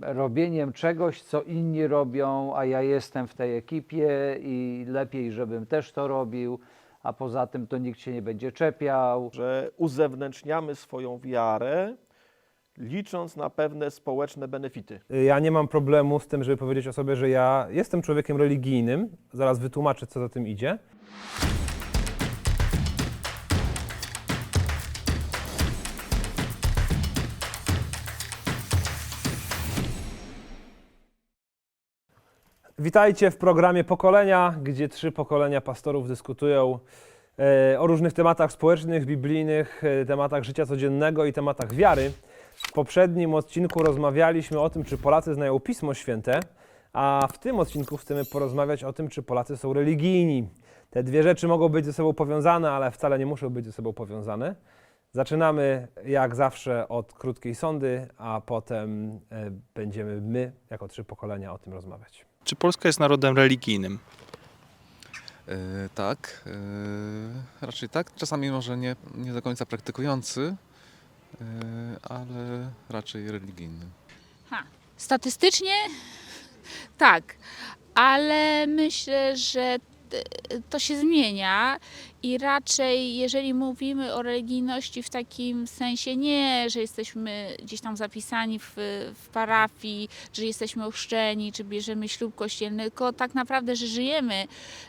robieniem czegoś, co inni robią, a ja jestem w tej ekipie i lepiej, żebym też to robił, a poza tym to nikt się nie będzie czepiał. że uzewnętrzniamy swoją wiarę, licząc na pewne społeczne benefity. Ja nie mam problemu z tym, żeby powiedzieć o sobie, że ja jestem człowiekiem religijnym. Zaraz wytłumaczę, co za tym idzie. Witajcie w programie Pokolenia, gdzie trzy pokolenia pastorów dyskutują e, o różnych tematach społecznych, biblijnych, e, tematach życia codziennego i tematach wiary. W poprzednim odcinku rozmawialiśmy o tym, czy Polacy znają Pismo Święte, a w tym odcinku chcemy porozmawiać o tym, czy Polacy są religijni. Te dwie rzeczy mogą być ze sobą powiązane, ale wcale nie muszą być ze sobą powiązane. Zaczynamy jak zawsze od krótkiej sądy, a potem e, będziemy my, jako trzy pokolenia, o tym rozmawiać. Czy Polska jest narodem religijnym? E, tak, e, raczej tak. Czasami może nie, nie do końca praktykujący, e, ale raczej religijny. Ha. Statystycznie tak, ale myślę, że to się zmienia i raczej jeżeli mówimy o religijności w takim sensie nie, że jesteśmy gdzieś tam zapisani w, w parafii, że jesteśmy ochrzczeni, czy bierzemy ślub kościelny, tylko tak naprawdę, że żyjemy,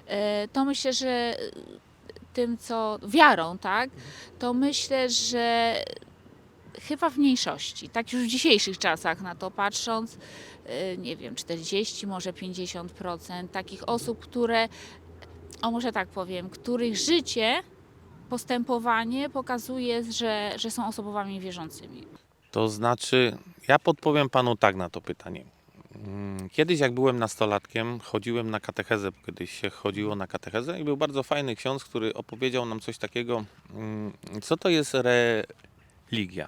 e, to myślę, że tym co wiarą, tak, to myślę, że chyba w mniejszości, tak już w dzisiejszych czasach na to patrząc, y, nie wiem, 40, może 50% takich osób, które, o może tak powiem, których życie, postępowanie pokazuje, że, że są osobami wierzącymi. To znaczy, ja podpowiem panu tak na to pytanie. Mm, Kiedyś, jak byłem nastolatkiem, chodziłem na katechezę, bo kiedyś się chodziło na katechezę i był bardzo fajny ksiądz, który opowiedział nam coś takiego, mm, co to jest religia.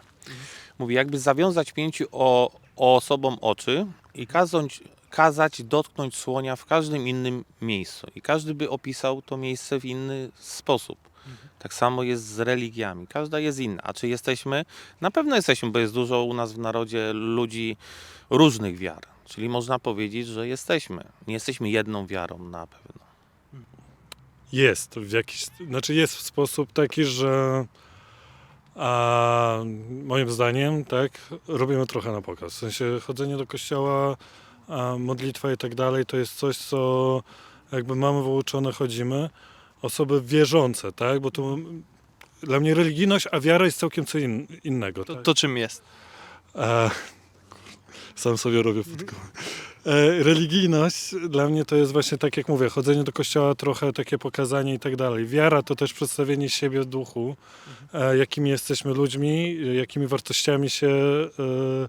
Mówi, jakby zawiązać pięciu o, osobom oczy i kazać, kazać dotknąć słonia w każdym innym miejscu. I każdy by opisał to miejsce w inny sposób. Tak samo jest z religiami. Każda jest inna. A czy jesteśmy? Na pewno jesteśmy, bo jest dużo u nas w narodzie ludzi różnych wiar. Czyli można powiedzieć, że jesteśmy. Nie jesteśmy jedną wiarą na pewno. Jest w jakiś, znaczy jest w sposób taki, że a, moim zdaniem, tak, robimy trochę na pokaz. W sensie chodzenie do kościoła, modlitwa i tak dalej, to jest coś, co jakby mamy wyuczone, chodzimy. Osoby wierzące, tak, bo to dla mnie religijność, a wiara jest całkiem co in, innego. To, tak? to czym jest? E, sam sobie robię podkład. E, religijność dla mnie to jest właśnie tak jak mówię, chodzenie do kościoła, trochę takie pokazanie i tak dalej. Wiara to też przedstawienie siebie w duchu, e, jakimi jesteśmy ludźmi, jakimi wartościami się e,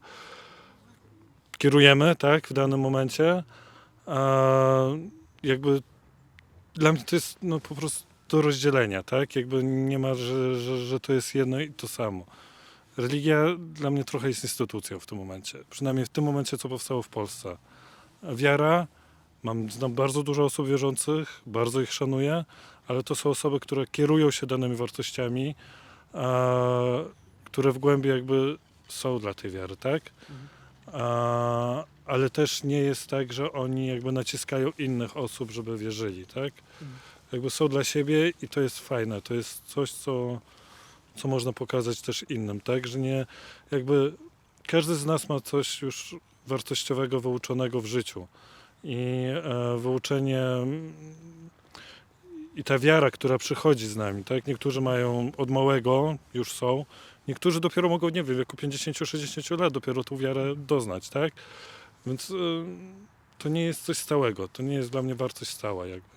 kierujemy, tak, w danym momencie. Jakby dla mnie to jest no, po prostu do rozdzielenia, tak, jakby nie ma, że, że, że to jest jedno i to samo. Religia dla mnie trochę jest instytucją w tym momencie. Przynajmniej w tym momencie, co powstało w Polsce. Wiara, mam, znam bardzo dużo osób wierzących, bardzo ich szanuję, ale to są osoby, które kierują się danymi wartościami, które w głębi jakby są dla tej wiary, tak? A, ale też nie jest tak, że oni jakby naciskają innych osób, żeby wierzyli, tak? Jakby są dla siebie i to jest fajne. To jest coś, co co można pokazać też innym, tak? Że nie, jakby każdy z nas ma coś już wartościowego wyuczonego w życiu i e, wyuczenie i ta wiara, która przychodzi z nami, tak? Niektórzy mają od małego, już są, niektórzy dopiero mogą, nie wiem, w wieku 50-60 lat dopiero tą wiarę doznać, tak? Więc e, to nie jest coś stałego, to nie jest dla mnie wartość stała jakby.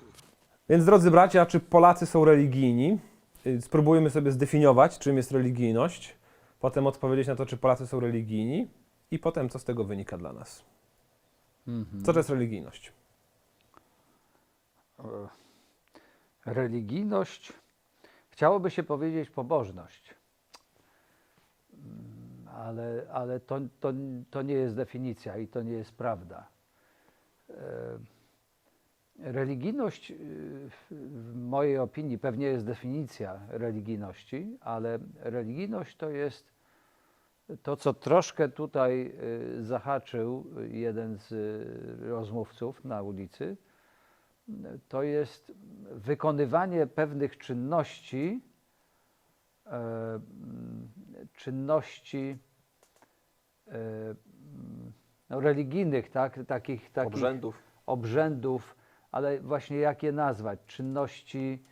Więc drodzy bracia, czy Polacy są religijni? Y, Spróbujmy sobie zdefiniować, czym jest religijność, potem odpowiedzieć na to, czy Polacy są religijni i potem, co z tego wynika dla nas. Co to jest religijność? E, Religijność, chciałoby się powiedzieć pobożność, ale, ale to, to, to nie jest definicja i to nie jest prawda. E, Religijność, y, w- mojej opinii, pewnie jest definicja religijności, ale religijność to jest To, co troszkę tutaj y, zahaczył jeden z rozmówców na ulicy, to jest wykonywanie pewnych czynności, e, czynności e, no, religijnych, tak? takich, takich Obrzędów. obrzędów, ale właśnie jak je nazwać? Czynności,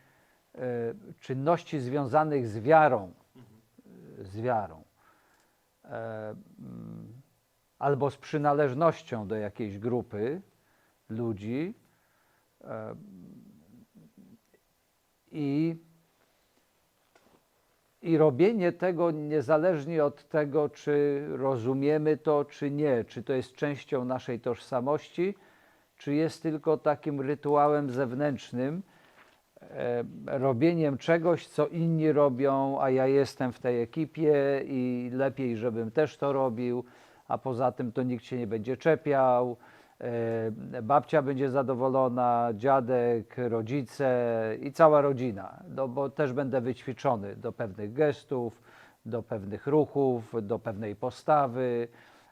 e, czynności związanych z wiarą. Z wiarą. E, mm, albo z przynależnością do jakiejś grupy ludzi. E, I, I robienie tego niezależnie od tego, czy rozumiemy to, czy nie, czy to jest częścią naszej tożsamości, czy jest tylko takim rytuałem zewnętrznym, e, robieniem czegoś, co inni robią, a ja jestem w tej ekipie i lepiej, żebym też to robił, a poza tym to nikt się nie będzie czepiał, babcia będzie zadowolona, dziadek, rodzice i cała rodzina, no bo też będę wyćwiczony do pewnych gestów, do pewnych ruchów, do pewnej postawy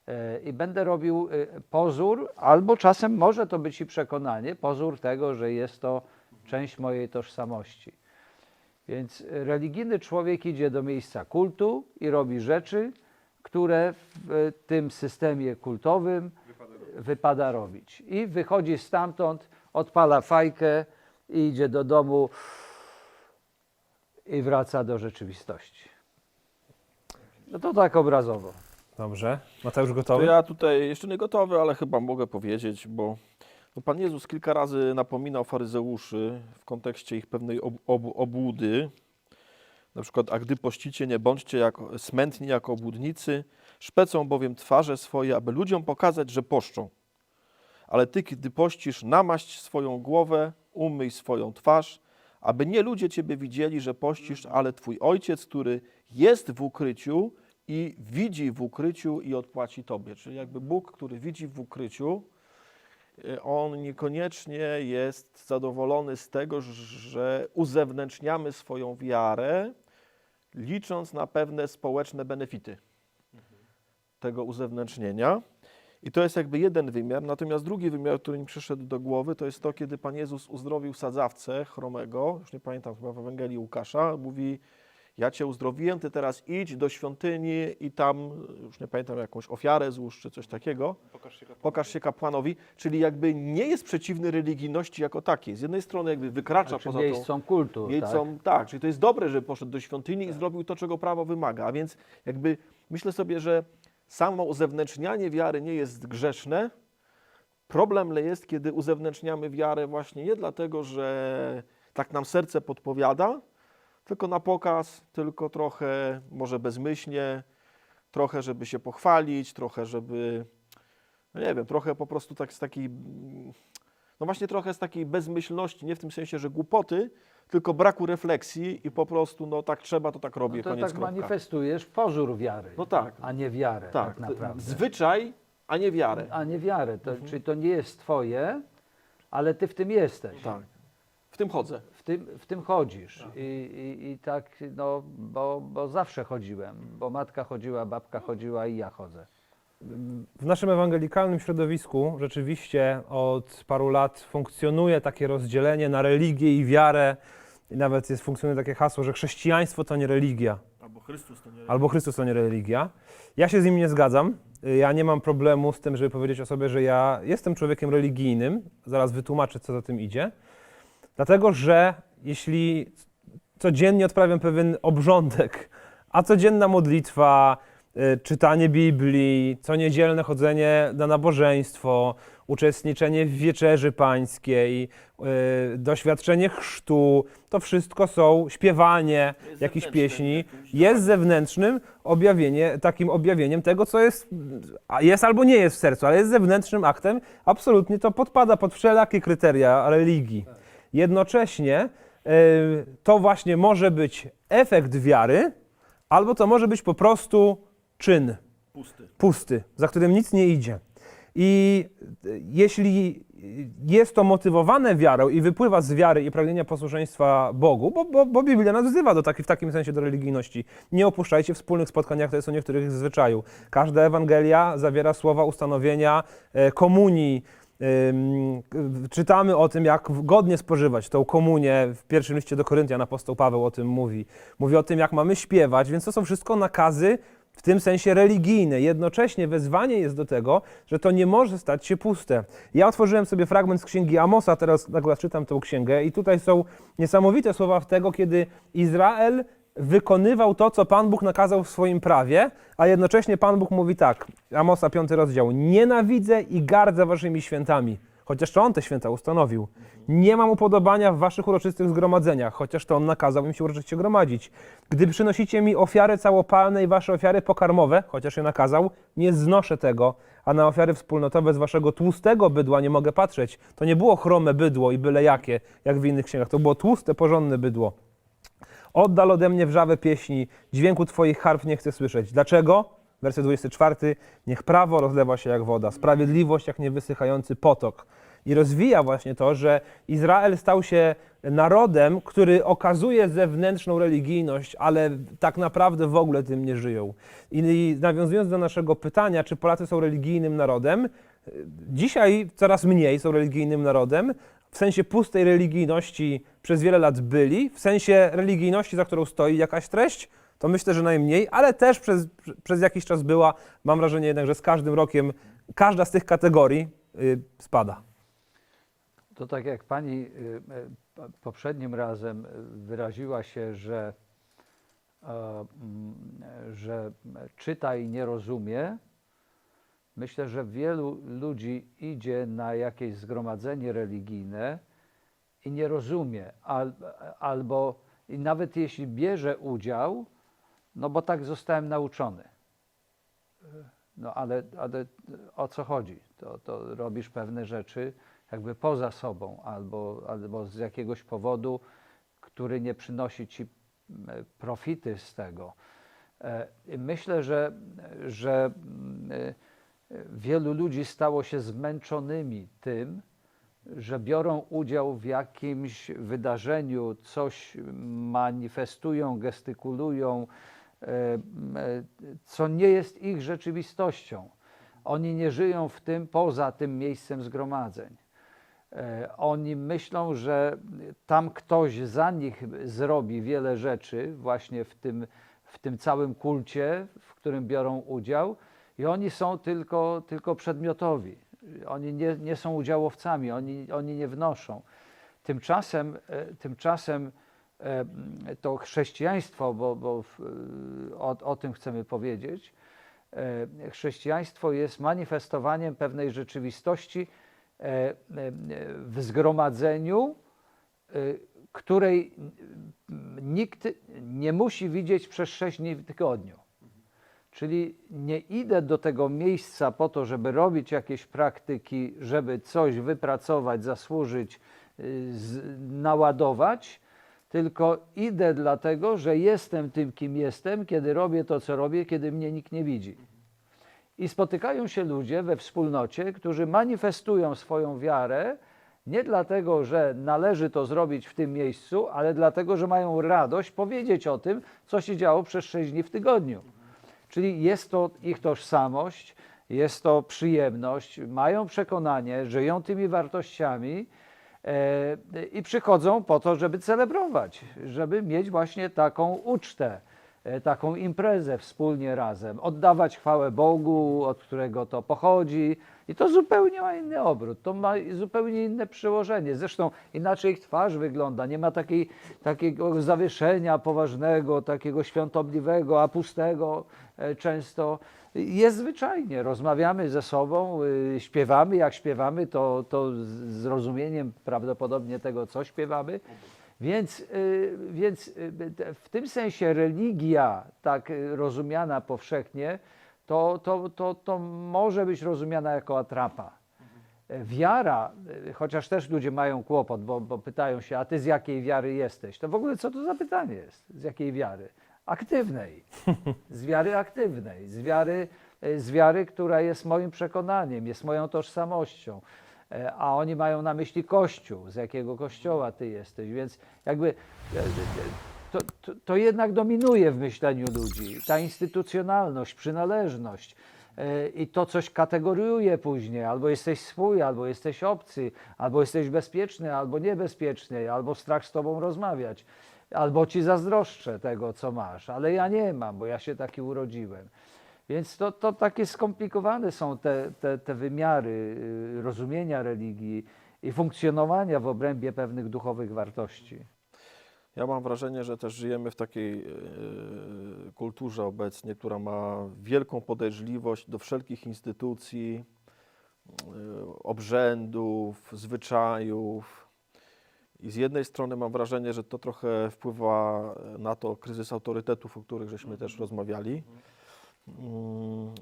e, i będę robił e, pozór, albo czasem może to być i przekonanie, pozór tego, że jest to część mojej tożsamości. Więc religijny człowiek idzie do miejsca kultu i robi rzeczy, które w e, tym systemie kultowym wypada robić. I wychodzi stamtąd, odpala fajkę i idzie do domu i wraca do rzeczywistości. No to tak obrazowo. Dobrze. Mateusz To gotowy? ja tutaj jeszcze nie gotowy, ale chyba mogę powiedzieć, bo no Pan Jezus kilka razy napominał faryzeuszy w kontekście ich pewnej ob, ob, obłudy. Na przykład, a gdy pościcie, nie bądźcie jak, smętni jak obłudnicy, szpecą bowiem twarze swoje, aby ludziom pokazać, że poszczą. Ale ty, kiedy pościsz, namaść swoją głowę, umyj swoją twarz, aby nie ludzie ciebie widzieli, że pościsz, ale twój ojciec, który jest w ukryciu i widzi w ukryciu i odpłaci tobie. Czyli jakby Bóg, który widzi w ukryciu, on niekoniecznie jest zadowolony z tego, że uzewnętrzniamy swoją wiarę, licząc na pewne społeczne benefity tego uzewnętrznienia. I to jest jakby jeden wymiar. Natomiast drugi wymiar, który mi przyszedł do głowy, to jest to, kiedy Pan Jezus uzdrowił sadzawcę chromego, już nie pamiętam, chyba w Ewangelii Łukasza, mówi, ja Cię uzdrowiłem, Ty teraz idź do świątyni i tam, już nie pamiętam, jakąś ofiarę złóż czy coś takiego. Pokaż się kapłanowi. Czyli jakby nie jest przeciwny religijności jako takiej. Z jednej strony jakby wykracza Znaczy poza tą... miejscom kultu. Tak? Miejscom, tak. czyli to jest dobre, że poszedł do świątyni i zrobił to, czego prawo wymaga. A więc jakby myślę sobie, że samo uzewnętrznianie wiary nie jest grzeszne. Problem jest, kiedy uzewnętrzniamy wiarę właśnie nie dlatego, że tak nam serce podpowiada, tylko na pokaz, tylko trochę może bezmyślnie, trochę żeby się pochwalić, trochę żeby, no nie wiem, trochę po prostu tak z takiej, no właśnie trochę z takiej bezmyślności, nie w tym sensie, że głupoty, tylko braku refleksji i po prostu, no tak trzeba, to tak robię, No to koniec tak kropka. manifestujesz pozór wiary, No tak, a nie wiarę tak, tak, naprawdę. zwyczaj, a nie wiarę. A nie wiarę, to, Mhm. czyli to nie jest twoje, ale ty w tym jesteś. Tak, w tym chodzę. W tym, w tym chodzisz. I, i, I tak, no, bo, bo zawsze chodziłem, bo matka chodziła, babka chodziła i ja chodzę. W naszym ewangelikalnym środowisku rzeczywiście od paru lat funkcjonuje takie rozdzielenie na religię i wiarę. I nawet jest, funkcjonuje takie hasło, że chrześcijaństwo to nie religia, Albo Chrystus to nie albo Chrystus to nie religia. Ja się z nim nie zgadzam. Ja nie mam problemu z tym, żeby powiedzieć o sobie, że ja jestem człowiekiem religijnym. Zaraz wytłumaczę, co za tym idzie. Dlatego, że jeśli codziennie odprawiam pewien obrządek, a codzienna modlitwa, y, czytanie Biblii, co niedzielne chodzenie na nabożeństwo, uczestniczenie w wieczerzy pańskiej, y, doświadczenie chrztu, to wszystko są śpiewanie jakichś pieśni, jest zewnętrznym objawienie, takim objawieniem tego, co jest, jest albo nie jest w sercu, ale jest zewnętrznym aktem, absolutnie to podpada pod wszelakie kryteria religii. Jednocześnie y, to właśnie może być efekt wiary, albo to może być po prostu czyn pusty. pusty, za którym nic nie idzie. I y, jeśli jest to motywowane wiarą i wypływa z wiary i pragnienia posłuszeństwa Bogu, bo, bo, bo Biblia nas wzywa do taki, w takim sensie do religijności. Nie opuszczajcie wspólnych spotkań, jak to jest u niektórych zwyczaju. Każda Ewangelia zawiera słowa ustanowienia e, komunii. Czytamy o tym, jak godnie spożywać tą komunię. W pierwszym liście do Koryntian apostoł Paweł o tym mówi. Mówi o tym, jak mamy śpiewać, więc to są wszystko nakazy w tym sensie religijne. Jednocześnie wezwanie jest do tego, że to nie może stać się puste. Ja otworzyłem sobie fragment z księgi Amosa, teraz akurat czytam tę księgę i tutaj są niesamowite słowa w tego, kiedy Izrael wykonywał to, co Pan Bóg nakazał w swoim prawie, a jednocześnie Pan Bóg mówi tak, Amosa 5 rozdział, nienawidzę i gardzę waszymi świętami, chociaż to On te święta ustanowił. Nie mam upodobania w waszych uroczystych zgromadzeniach, chociaż to On nakazał im się uroczyście gromadzić. Gdy przynosicie mi ofiary całopalne i wasze ofiary pokarmowe, chociaż je nakazał, nie znoszę tego, a na ofiary wspólnotowe z waszego tłustego bydła nie mogę patrzeć. To nie było chrome bydło i byle jakie, jak w innych księgach, to było tłuste, porządne bydło. Oddal ode mnie wrzawę pieśni, dźwięku Twoich harf nie chcę słyszeć. Dlaczego? Werset 24. Niech prawo rozlewa się jak woda, sprawiedliwość jak niewysychający potok. I rozwija właśnie to, że Izrael stał się narodem, który okazuje zewnętrzną religijność, ale tak naprawdę w ogóle tym nie żyją. I nawiązując do naszego pytania, czy Polacy są religijnym narodem, dzisiaj coraz mniej są religijnym narodem, w sensie pustej religijności przez wiele lat byli, w sensie religijności, za którą stoi jakaś treść, to myślę, że najmniej, ale też przez, przez jakiś czas była. Mam wrażenie jednak, że z każdym rokiem każda z tych kategorii y, spada. To tak jak pani y, y, poprzednim razem wyraziła się, że, e, mm, że czyta i nie rozumie, myślę, że wielu ludzi idzie na jakieś zgromadzenie religijne i nie rozumie, al, albo i nawet jeśli bierze udział, no bo tak zostałem nauczony. No ale, ale o co chodzi? To, to robisz pewne rzeczy jakby poza sobą albo, albo z jakiegoś powodu, który nie przynosi ci m, profity z tego. E, Myślę, że, że mm, e, wielu ludzi stało się zmęczonymi tym, że biorą udział w jakimś wydarzeniu, coś manifestują, gestykulują, e, co nie jest ich rzeczywistością. Oni nie żyją w tym poza tym miejscem zgromadzeń. E, Oni myślą, że tam ktoś za nich zrobi wiele rzeczy, właśnie w tym, w tym całym kulcie, w którym biorą udział, i oni są tylko, tylko przedmiotowi. Oni nie, nie są udziałowcami, oni, oni nie wnoszą. Tymczasem, e, tymczasem e, to chrześcijaństwo, bo, bo w- o, o tym chcemy powiedzieć, e, chrześcijaństwo jest manifestowaniem pewnej rzeczywistości e, e, w zgromadzeniu, e, której nikt nie musi widzieć przez sześć dni w tygodniu. Czyli nie idę do tego miejsca po to, żeby robić jakieś praktyki, żeby coś wypracować, zasłużyć, y, naładować, tylko idę dlatego, że jestem tym, kim jestem, kiedy robię to, co robię, kiedy mnie nikt nie widzi. I spotykają się ludzie we wspólnocie, którzy manifestują swoją wiarę nie dlatego, że należy to zrobić w tym miejscu, ale dlatego, że mają radość powiedzieć o tym, co się działo przez sześć dni w tygodniu. Czyli jest to ich tożsamość, jest to przyjemność, mają przekonanie, żyją tymi wartościami e, i przychodzą po to, żeby celebrować, żeby mieć właśnie taką ucztę, e, taką imprezę wspólnie razem, oddawać chwałę Bogu, od którego to pochodzi. I to zupełnie ma inny obrót, to ma zupełnie inne przełożenie. Zresztą inaczej ich twarz wygląda, nie ma takiej, takiego zawieszenia poważnego, takiego świątobliwego, a pustego e, często. Jest zwyczajnie, rozmawiamy ze sobą, y, śpiewamy, jak śpiewamy, to, to z zrozumieniem prawdopodobnie tego, co śpiewamy. Więc, y, więc y, w tym sensie religia, tak rozumiana powszechnie, to, to, to, to może być rozumiana jako atrapa. Wiara, chociaż też ludzie mają kłopot, bo, bo pytają się, a ty z jakiej wiary jesteś? To w ogóle co to za pytanie jest? Z jakiej wiary? Aktywnej. Z wiary aktywnej. Z wiary, z wiary która jest moim przekonaniem, jest moją tożsamością. E, A oni mają na myśli Kościół, z jakiego kościoła ty jesteś, więc jakby e, e, to, to, to jednak dominuje w myśleniu ludzi. Ta instytucjonalność, przynależność e, i to coś kategoriuje później. Albo jesteś swój, albo jesteś obcy, albo jesteś bezpieczny, albo niebezpieczny, albo strach z tobą rozmawiać, albo ci zazdroszczę tego, co masz, ale ja nie mam, bo ja się taki urodziłem. Więc to, to takie skomplikowane są te, te, te wymiary y, rozumienia religii i funkcjonowania w obrębie pewnych duchowych wartości. Ja mam wrażenie, że też żyjemy w takiej e, kulturze obecnie, która ma wielką podejrzliwość do wszelkich instytucji, e, obrzędów, zwyczajów. I z jednej strony mam wrażenie, że to trochę wpływa na to kryzys autorytetów, o których żeśmy też rozmawiali. Mm,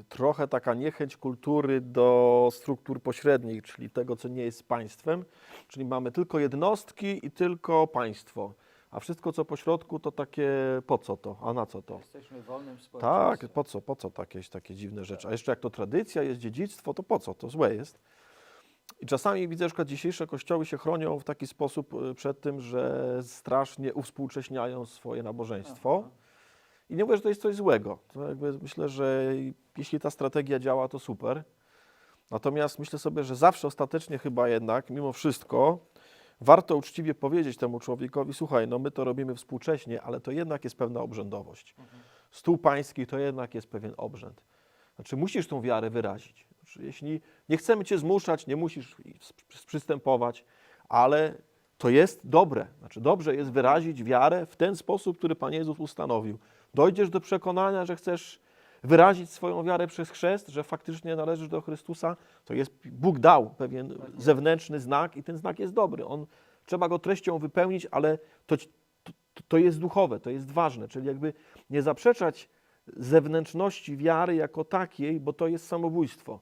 y, Trochę taka niechęć kultury do struktur pośrednich, czyli tego, co nie jest państwem, czyli mamy tylko jednostki i tylko państwo, a wszystko, co pośrodku, to takie po co to, a na co to? Jesteśmy wolnym Tak, po co, po co takie, takie dziwne rzeczy? A jeszcze jak to tradycja, jest dziedzictwo, to po co? To złe jest. I czasami widzę, że dzisiejsze kościoły się chronią w taki sposób y, przed tym, że strasznie uwspółcześniają swoje nabożeństwo. I nie mówię, że to jest coś złego. Myślę, że jeśli ta strategia działa, to super. Natomiast myślę sobie, że zawsze ostatecznie chyba jednak, mimo wszystko, warto uczciwie powiedzieć temu człowiekowi, słuchaj, no my to robimy współcześnie, ale to jednak jest pewna obrzędowość. Stół pański to jednak jest pewien obrzęd. Znaczy musisz tą wiarę wyrazić. Znaczy, jeśli nie chcemy cię zmuszać, nie musisz przystępować, ale to jest dobre. Znaczy dobrze jest wyrazić wiarę w ten sposób, który Pan Jezus ustanowił. Dojdziesz do przekonania, że chcesz wyrazić swoją wiarę przez chrzest, że faktycznie należysz do Chrystusa, to jest Bóg dał pewien zewnętrzny znak i ten znak jest dobry. On trzeba go treścią wypełnić, ale to, to, to jest duchowe, to jest ważne, czyli jakby nie zaprzeczać zewnętrzności wiary jako takiej, bo to jest samobójstwo.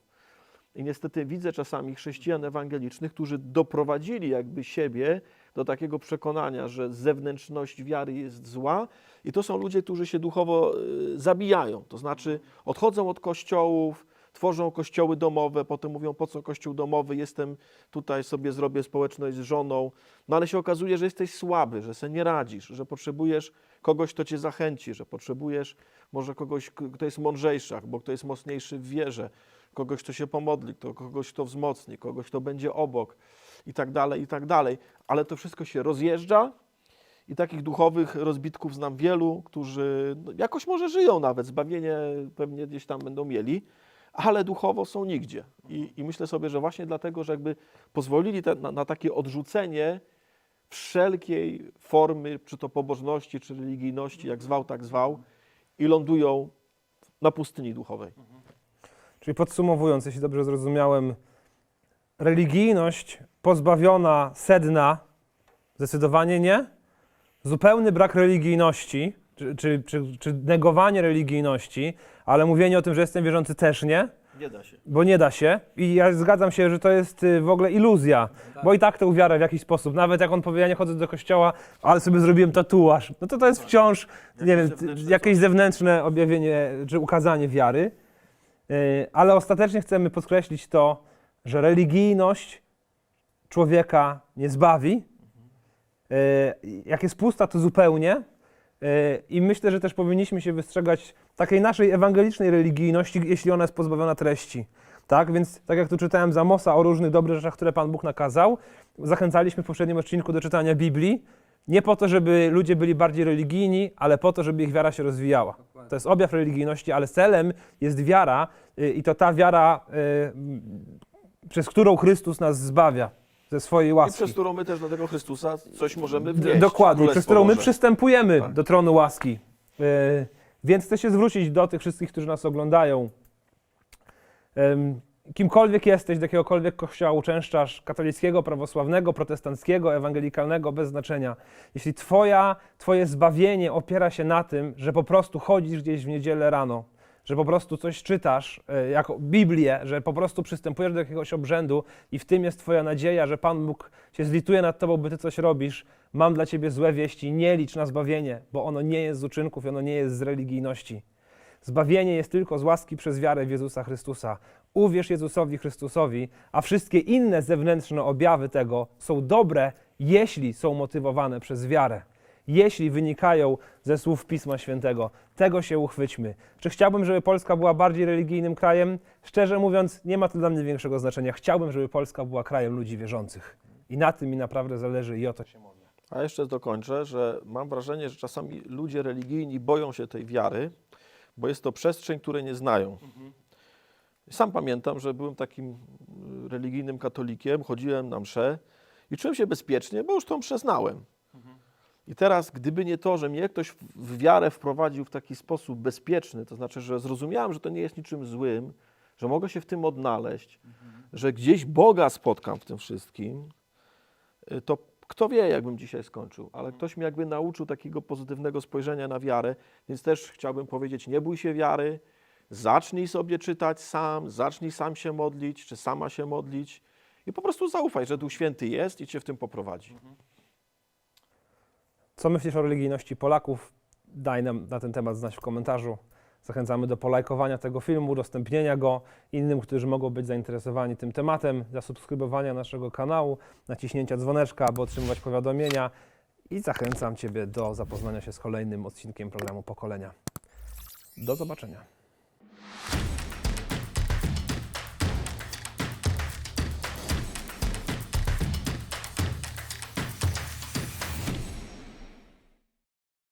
I niestety widzę czasami chrześcijan ewangelicznych, którzy doprowadzili jakby siebie do takiego przekonania, że zewnętrzność wiary jest zła, i to są ludzie, którzy się duchowo y, zabijają. To znaczy odchodzą od kościołów, tworzą kościoły domowe, potem mówią, po co kościół domowy, jestem tutaj, sobie zrobię społeczność z żoną, no ale się okazuje, że jesteś słaby, że sobie nie radzisz, że potrzebujesz kogoś, kto cię zachęci, że potrzebujesz może kogoś, kto jest mądrzejszy, bo kto jest mocniejszy w wierze, kogoś, kto się pomodli, kto, kogoś, kto wzmocni, kogoś, kto będzie obok i tak dalej, i tak dalej. Ale to wszystko się rozjeżdża i takich duchowych rozbitków znam wielu, którzy no, jakoś może żyją nawet, zbawienie pewnie gdzieś tam będą mieli, ale duchowo są nigdzie. I, i myślę sobie, że właśnie dlatego, że jakby pozwolili te, na, na takie odrzucenie wszelkiej formy, czy to pobożności, czy religijności, jak zwał, tak zwał, i lądują na pustyni duchowej. Czyli podsumowując, jeśli dobrze zrozumiałem, religijność pozbawiona sedna zdecydowanie nie. Zupełny brak religijności, czy, czy, czy, czy negowanie religijności, ale mówienie o tym, że jestem wierzący też nie, Nie da się. bo nie da się. I ja zgadzam się, że to jest y, w ogóle iluzja, bo i tak to uwiara w jakiś sposób. Nawet jak on powie, ja nie chodzę do kościoła, ale sobie zrobiłem tatuaż, no to to jest wciąż, nie wiem, zewnętrzne jakieś zewnętrzne objawienie czy ukazanie wiary. Y, Ale ostatecznie chcemy podkreślić to, że religijność człowieka nie zbawi. Y, Jak jest pusta, to zupełnie. Y, I myślę, że też powinniśmy się wystrzegać takiej naszej ewangelicznej religijności, jeśli ona jest pozbawiona treści. Tak, więc tak jak tu czytałem z Amosa o różnych dobrych rzeczach, które Pan Bóg nakazał, zachęcaliśmy w poprzednim odcinku do czytania Biblii, nie po to, żeby ludzie byli bardziej religijni, ale po to, żeby ich wiara się rozwijała. To jest objaw religijności, ale celem jest wiara y, i to ta wiara, przez którą Chrystus nas zbawia ze swojej I łaski. przez którą my też do tego Chrystusa coś możemy wnieść. Dokładnie, przez którą my przystępujemy Tak. do tronu łaski. E, więc chcę się zwrócić do tych wszystkich, którzy nas oglądają. Kimkolwiek jesteś, do jakiegokolwiek kościoła uczęszczasz, katolickiego, prawosławnego, protestanckiego, ewangelikalnego, bez znaczenia. Jeśli twoja, twoje zbawienie opiera się na tym, że po prostu chodzisz gdzieś w niedzielę rano, że po prostu coś czytasz, e, jako Biblię, że po prostu przystępujesz do jakiegoś obrzędu i w tym jest Twoja nadzieja, że Pan Bóg się zlituje nad Tobą, by Ty coś robisz, mam dla Ciebie złe wieści, nie licz na zbawienie, bo ono nie jest z uczynków ono nie jest z religijności. Zbawienie jest tylko z łaski przez wiarę w Jezusa Chrystusa. Uwierz Jezusowi Chrystusowi, a wszystkie inne zewnętrzne objawy tego są dobre, jeśli są motywowane przez wiarę. Jeśli wynikają ze słów Pisma Świętego, tego się uchwyćmy. Czy chciałbym, żeby Polska była bardziej religijnym krajem? Szczerze mówiąc, nie ma to dla mnie większego znaczenia. Chciałbym, żeby Polska była krajem ludzi wierzących. I na tym mi naprawdę zależy i o to się modlę. A jeszcze dokończę, że mam wrażenie, że czasami ludzie religijni boją się tej wiary, bo jest to przestrzeń, której nie znają. Sam pamiętam, że byłem takim y, religijnym katolikiem, chodziłem na mszę i czułem się bezpiecznie, bo już tą mszę znałem. I teraz, gdyby nie to, że mnie ktoś w- wiarę wprowadził w taki sposób bezpieczny, to znaczy, że zrozumiałem, że to nie jest niczym złym, że mogę się w tym odnaleźć, że gdzieś Boga spotkam w tym wszystkim, y, to kto wie, jakbym dzisiaj skończył, ale ktoś mnie jakby nauczył takiego pozytywnego spojrzenia na wiarę, więc też chciałbym powiedzieć, nie bój się wiary, zacznij sobie czytać sam, zacznij sam się modlić, czy sama się modlić i po prostu zaufaj, że Duch Święty jest i cię w tym poprowadzi. Co myślisz o religijności Polaków? Daj nam na ten temat znać w komentarzu. Zachęcamy do polajkowania tego filmu, udostępnienia go innym, którzy mogą być zainteresowani tym tematem, zasubskrybowania naszego kanału, naciśnięcia dzwoneczka, aby otrzymywać powiadomienia i zachęcam Ciebie do zapoznania się z kolejnym odcinkiem programu Pokolenia. Do zobaczenia.